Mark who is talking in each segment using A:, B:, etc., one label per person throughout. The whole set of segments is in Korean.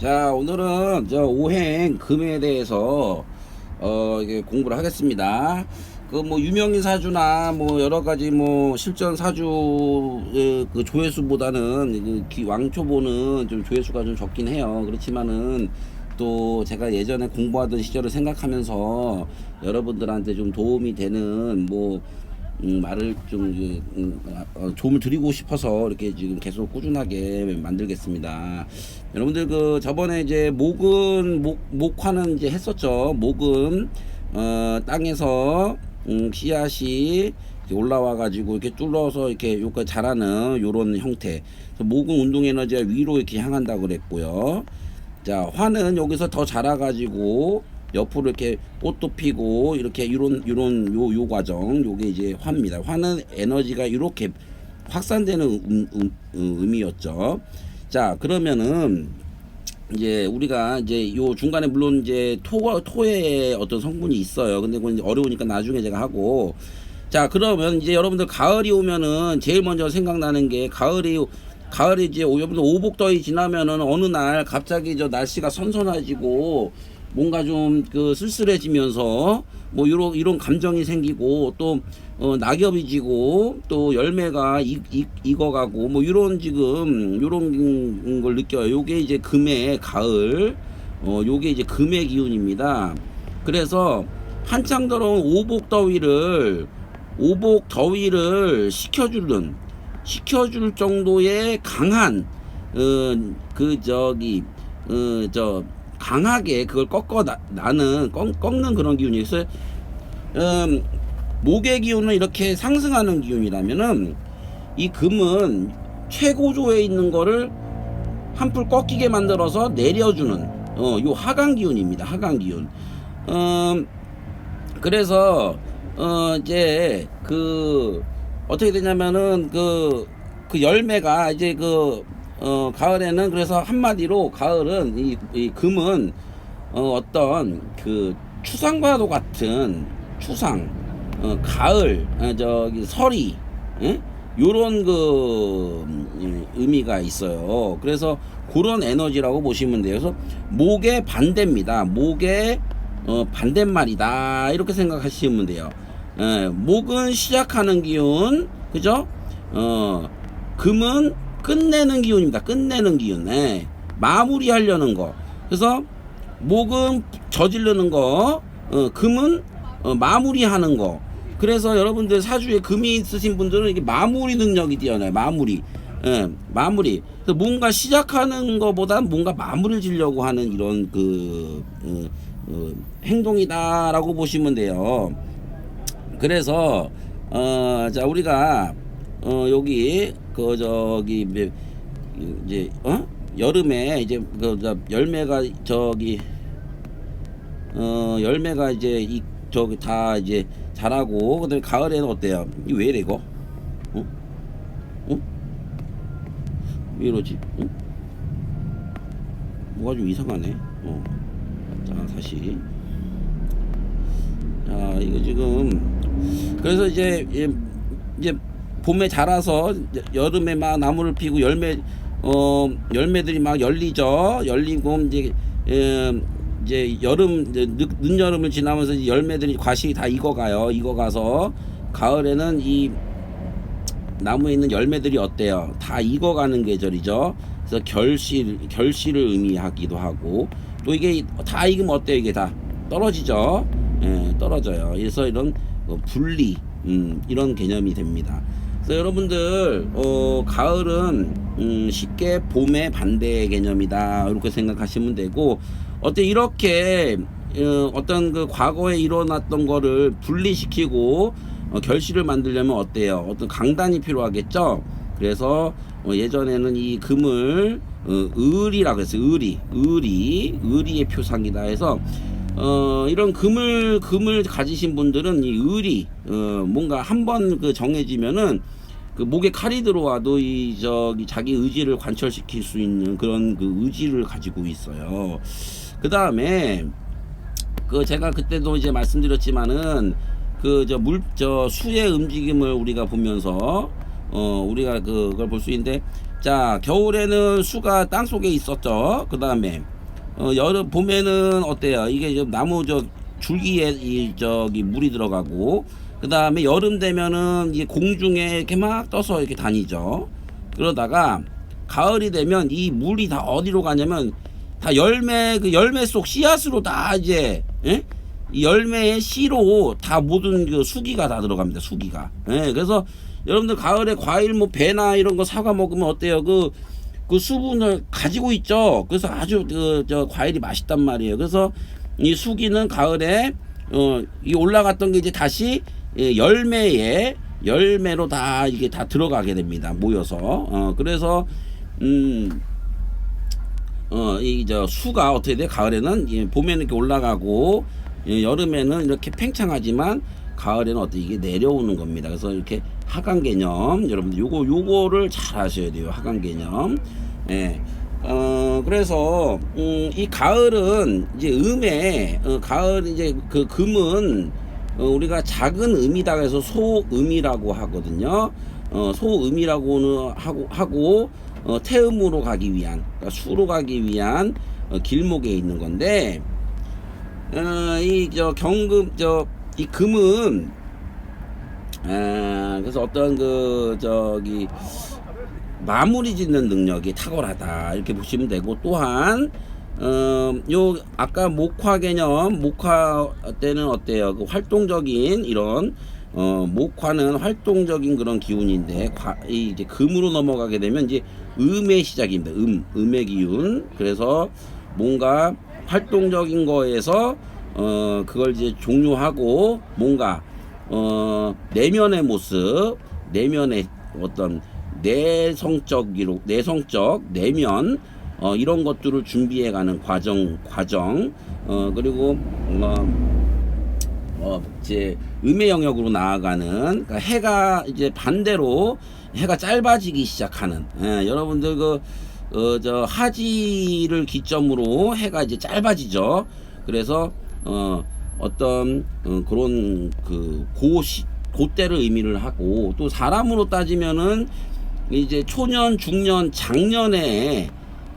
A: 자, 오늘은 저 오행 금에 대해서 어 이게 공부를 하겠습니다. 그 뭐 유명인 사주나 뭐 여러 가지 뭐 실전 사주 그, 그 조회수보다는 그 기- 왕초보는 좀 조회수가 좀 적긴 해요. 그렇지만은 또 제가 예전에 공부하던 시절을 생각하면서 여러분들한테 좀 도움이 되는 뭐 음, 말을 좀 그, 음, 어, 도움을 드리고 싶어서 이렇게 지금 계속 꾸준하게 만들겠습니다. 여러분들 그 저번에 이제 목은 목 목화는 이제 했었죠. 목은 어, 땅에서 음, 씨앗이 이제 올라와 가지고 이렇게 뚫어서 이렇게 요까 자라는 요런 형태. 목은 운동 에너지가 위로 이렇게 향한다 그랬고요. 자, 화는 여기서 더 자라 가지고 옆으로 이렇게 꽃도 피고 이렇게 이런 이런 요, 요 과정 요게 이제 화입니다. 화는 에너지가 이렇게 확산되는 음, 음, 음, 의미였죠. 자, 그러면은 이제 우리가 이제 요 중간에 물론 이제 토 토의 어떤 성분이 있어요. 근데 그건 어려우니까 나중에 제가 하고 자 그러면 이제 여러분들 가을이 오면은 제일 먼저 생각나는 게 가을이 가을이 이제 여러분들 오복더위 지나면은 어느 날 갑자기 저 날씨가 선선해지고 뭔가 좀 그 쓸쓸해지면서 뭐 이런 이런 감정이 생기고 또 어, 낙엽이 지고 또 열매가 익, 익, 익어가고 뭐 이런 지금 이런 걸 느껴요. 요게 이제 금의 가을, 어 요게 이제 금의 기운입니다. 그래서 한창 들어온 오복 더위를 오복 더위를 식혀주는 식혀줄 정도의 강한 어, 그 저기 어, 저 강하게 그걸 꺾어 나, 나는 꺾, 꺾는 그런 기운이 있어요. 음, 목의 기운은 이렇게 상승하는 기운이라면은 이 금은 최고조에 있는 거를 한풀 꺾이게 만들어서 내려주는 어, 요 하강 기운입니다. 하강 기운. 음, 그래서 어 이제 그 어떻게 되냐면은 그, 그 열매가 이제 그 어, 가을에는 그래서 한마디로 가을은 이, 이 금은 어, 어떤 그 추상과도 같은 추상 어, 가을 어, 저기 설이 예? 요런 그 음, 의미가 있어요. 그래서 그런 에너지라고 보시면 돼요. 그래서 목의 반대입니다. 목의 어, 반대말이다 이렇게 생각하시면 돼요. 예, 목은 시작하는 기운, 그죠? 어, 금은 끝내는 기운입니다. 끝내는 기운. 예, 마무리하려는 거. 그래서 목은 저지르는 거, 어, 금은 어, 마무리하는 거. 그래서 여러분들 사주에 금이 있으신 분들은 이게 마무리 능력이 뛰어나요. 마무리. 예, 마무리. 그래서 뭔가 시작하는 것보다 뭔가 마무리를 지려고 하는 이런 그 어, 어, 행동이다라고 보시면 돼요. 그래서 어, 자 우리가 어, 여기 그 저기 뭐, 이제 어 여름에 이제 그 저, 열매가 저기 어 열매가 이제 이 저기 다 이제 자라고 그다음에 가을에는 어때요? 이왜 이래 이거? 어? 어? 왜 이러지? 어? 뭐가 좀 이상하네. 어. 자 다시. 자 이거 지금 그래서 이제 예, 이제 봄에 자라서 여름에 막 나무를 피고 열매 어 열매들이 막 열리죠. 열리고 이제 예, 이제 여름 이제 늦, 늦여름을 지나면서 이제 열매들이 과실이 다 익어가요. 익어가서 가을에는 이 나무에 있는 열매들이 어때요? 다 익어가는 계절이죠. 그래서 결실 결실을 의미하기도 하고 또 이게 다 익으면 어때요? 이게 다 떨어지죠. 예, 떨어져요. 그래서 이런 어, 분리 음, 이런 개념이 됩니다. 그래서 여러분들 어, 가을은 음, 쉽게 봄의 반대 개념이다 이렇게 생각하시면 되고 어때 이렇게 어, 어떤 그 과거에 일어났던 거를 분리시키고 어, 결실을 만들려면 어때요? 어떤 강단이 필요하겠죠. 그래서 어, 예전에는 이 금을 어, 을이라고 했어요. 을이, 을이, 을이의 표상이다 해서 어, 이런 금을 금을 가지신 분들은 이 을이 어, 뭔가 한번 그 정해지면은 그 목에 칼이 들어와도 이 저기 자기 의지를 관철시킬 수 있는 그런 그 의지를 가지고 있어요. 그 다음에 그 제가 그때도 이제 말씀드렸지만은 그 저 물 저 수의 움직임을 우리가 보면서 어 우리가 그걸 볼 수 있는데 자 겨울에는 수가 땅 속에 있었죠. 그 다음에 어, 여름 봄에는 어때요? 이게 좀 나무 저 줄기에 이 저기 물이 들어가고 그 다음에 여름 되면은 이게 공중에 이렇게 막 떠서 이렇게 다니죠. 그러다가 가을이 되면 이 물이 다 어디로 가냐면 다 열매 그 열매 속 씨앗으로 다 이제 예? 이 열매의 씨로 다 모든 그 수기가 다 들어갑니다. 수기가. 예, 그래서 여러분들 가을에 과일 뭐 배나 이런 거 사과 먹으면 어때요? 그, 그 수분을 가지고 있죠. 그래서 아주 그, 저 과일이 맛있단 말이에요. 그래서 이 수기는 가을에 어, 이 올라갔던 게 이제 다시 예, 열매에 열매로 다 이게 다 들어가게 됩니다. 모여서. 어, 그래서 음, 어, 이저 수가 어떻게 돼? 가을에는 예, 봄에는 이렇게 올라가고 예, 여름에는 이렇게 팽창하지만 가을에는 어떻게 이게 내려오는 겁니다. 그래서 이렇게 하강 개념 여러분들 요거 요거를 잘 아셔야 돼요. 하강 개념. 예. 어 그래서 음, 이 가을은 이제 음에 어, 가을 이제 그 금은 어, 우리가 작은 음이다 그래서 소음이라고 하거든요. 어, 소음이라고는 하고 하고 어, 태음으로 가기 위한 그러니까 수로 가기 위한 어, 길목에 있는 건데 어, 이저 경금 저 이 금은 아, 그래서 어떤 그 저기 마무리 짓는 능력이 탁월하다. 이렇게 보시면 되고 또한 어요 아까 목화 개념 목화 때는 어때요? 그 활동적인 이런 어 목화는 활동적인 그런 기운인데 과, 이 이제 금으로 넘어가게 되면 이제 음의 시작입니다. 음 음의 기운. 그래서 뭔가 활동적인 거에서 어 그걸 이제 종료하고 뭔가 어 내면의 모습 내면의 어떤 내성적이로 내성적 내면 어 이런 것들을 준비해가는 과정 과정 어 그리고 어 어, 이제 음의 영역으로 나아가는 그러니까 해가 이제 반대로 해가 짧아지기 시작하는 예, 여러분들 그 어, 저 하지를 기점으로 해가 이제 짧아지죠. 그래서 어, 어떤 어, 그런 그 고시 고때를 의미를 하고 또 사람으로 따지면은 이제 초년, 중년, 장년에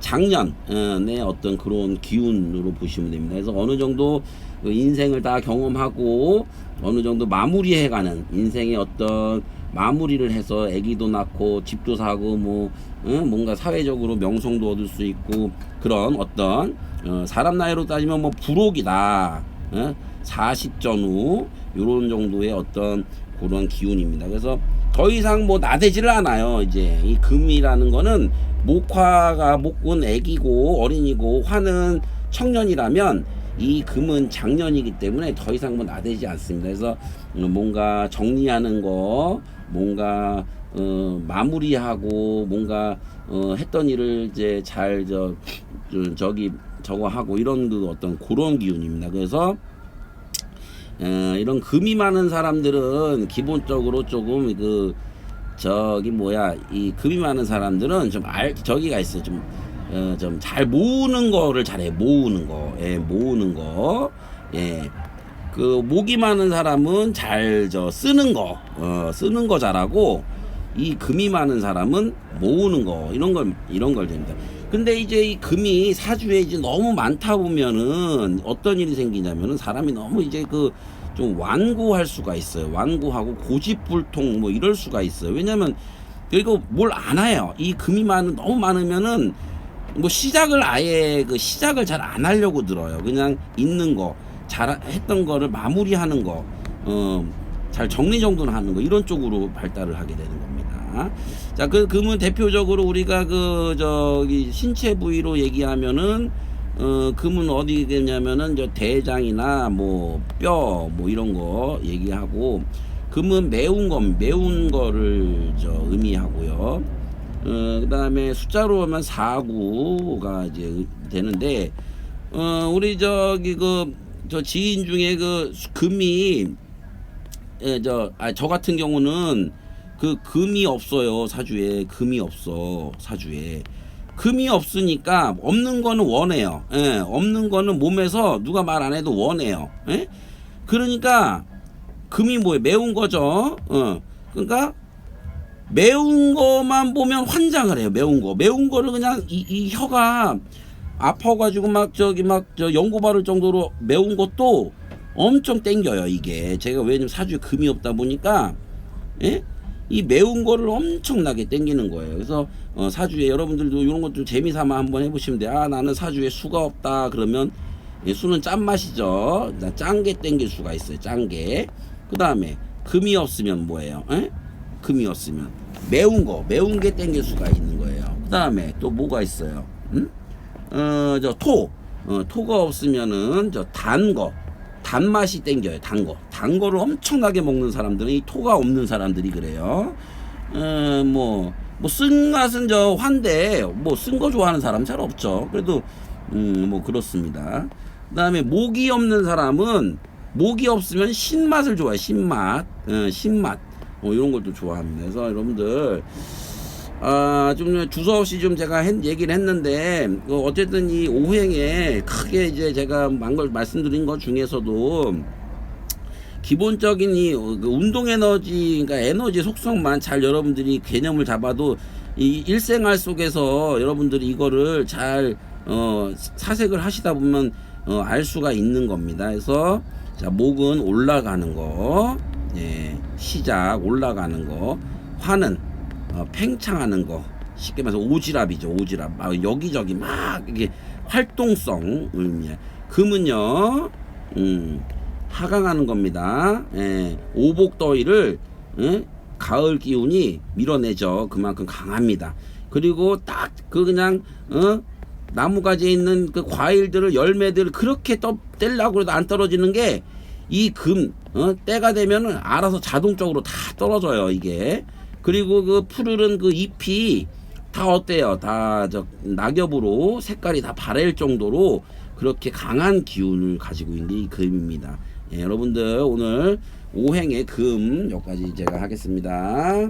A: 작년의 어떤 그런 기운으로 보시면 됩니다. 그래서 어느 정도 그 인생을 다 경험하고 어느 정도 마무리해가는 인생의 어떤 마무리를 해서 아기도 낳고 집도 사고 뭐 응? 뭔가 사회적으로 명성도 얻을 수 있고 그런 어떤 어, 사람 나이로 따지면 뭐 불혹이다 어? 40 전후 요런 정도의 어떤 그런 기운입니다. 그래서 더 이상 뭐 나대지를 않아요. 이제 이 금이라는 거는 목화가 목은 애기고 어린이고 화는 청년이라면 이 금은 장년이기 때문에 더 이상 뭐 나대지 않습니다. 그래서 어, 뭔가 정리하는 거, 뭔가 어, 마무리하고 뭔가 어, 했던 일을 이제 잘 저 저기 저거 하고 이런 그 어떤 그런 기운입니다. 그래서 어, 이런 금이 많은 사람들은 기본적으로 조금 그 저기 뭐야 이 금이 많은 사람들은 좀 알 저기가 있어요 좀 어, 좀잘 모으는 거를 잘해 모으는 거 예, 모으는 거 예 그 목이 많은 사람은 잘 저 쓰는 거 어, 쓰는 거 잘하고 이 금이 많은 사람은 모으는 거 이런 걸 이런 걸 됩니다. 근데 이제 이 금이 사주에 이제 너무 많다 보면은 어떤 일이 생기냐면은 사람이 너무 이제 그 좀 완고할 수가 있어요. 완고하고 고집불통 뭐 이럴 수가 있어요. 왜냐면 그리고 뭘 안 해요. 이 금이 많은 너무 많으면은 뭐 시작을 아예 그 시작을 잘 안 하려고 들어요. 그냥 있는 거, 잘 했던 거를 마무리하는 거, 어, 잘 정리 정돈을 하는 거 이런 쪽으로 발달을 하게 되는 겁니다. 자, 그 금은 대표적으로 우리가 그 저기 신체 부위로 얘기하면은 어, 금은 어디 되냐면은 저 대장이나 뭐뼈뭐 이런 거 얘기하고 금은 매운 거 매운 거를 저 의미하고요. 어, 그 다음에 숫자로 하면 4구가 이제 되는데 어, 우리 저기 그 저 지인 중에 그 금이 예, 저, 아, 저 같은 경우는 그 금이 없어요. 사주에. 금이 없어. 사주에. 금이 없으니까 없는 거는 원해요. 예, 없는 거는 몸에서 누가 말 안 해도 원해요. 예? 그러니까 금이 뭐예요? 매운 거죠. 어. 그러니까 매운 거만 보면 환장을 해요. 매운 거. 매운 거를 그냥 이, 이 혀가 아파가지고 막 저기 막 저 연고 바를 정도로 매운 것도 엄청 땡겨요. 이게 제가 왜냐면 사주에 금이 없다 보니까 예? 이 매운 거를 엄청나게 땡기는 거예요. 그래서 어, 사주에 여러분들도 이런 것도 재미삼아 한번 해보시면 돼요. 아 나는 사주에 수가 없다 그러면 예, 수는 짠 맛이죠. 짠 게 땡길 수가 있어요. 짠 게. 그 다음에 금이 없으면 뭐예요? 에? 금이 없으면 매운 거, 매운 게 땡길 수가 있는 거예요. 그 다음에 또 뭐가 있어요? 응? 어, 저 토. 어, 토가 없으면은 저 단 거. 단맛이 땡겨요. 단 거. 단 거를 엄청나게 먹는 사람들은 이 토가 없는 사람들이 그래요. 어, 뭐, 뭐, 쓴맛은 저 환데, 뭐, 쓴 거 좋아하는 사람 잘 없죠. 그래도, 음, 뭐, 그렇습니다. 그 다음에, 목이 없는 사람은, 목이 없으면 신맛을 좋아해. 신맛. 어, 신맛. 뭐, 이런 것도 좋아합니다. 그래서 여러분들, 아, 좀 주저없이 좀 제가 했- 얘기를 했는데, 그 어쨌든 이 오행에 크게 이제 제가 만걸 말씀드린 것 중에서도, 기본적인 이 어, 그 운동 에너지, 그러니까 에너지 속성만 잘 여러분들이 개념을 잡아도 이 일생활 속에서 여러분들이 이거를 잘 어, 사색을 하시다 보면 어, 알 수가 있는 겁니다. 그래서 자 목은 올라가는 거, 예, 시작 올라가는 거, 화는 어, 팽창하는 거. 쉽게 말해서 오지랖이죠, 오지랖. 막 여기저기 막 이게 활동성 의미해. 금은요, 음, 하강하는 겁니다. 예, 오복더위를 예, 가을 기운이 밀어내죠. 그만큼 강합니다. 그리고 딱 그 그냥 어 나무 가지에 있는 그 과일들을 열매들을 그렇게 떠 떼려고 해도 안 떨어지는 게 이 금 어, 때가 되면은 알아서 자동적으로 다 떨어져요 이게. 그리고 그 푸르른 그 잎이 다 어때요? 다 저 낙엽으로 색깔이 다 바랄 정도로 그렇게 강한 기운을 가지고 있는 게이 금입니다. 예, 여러분들 오늘 오행의 금 여기까지 제가 하겠습니다.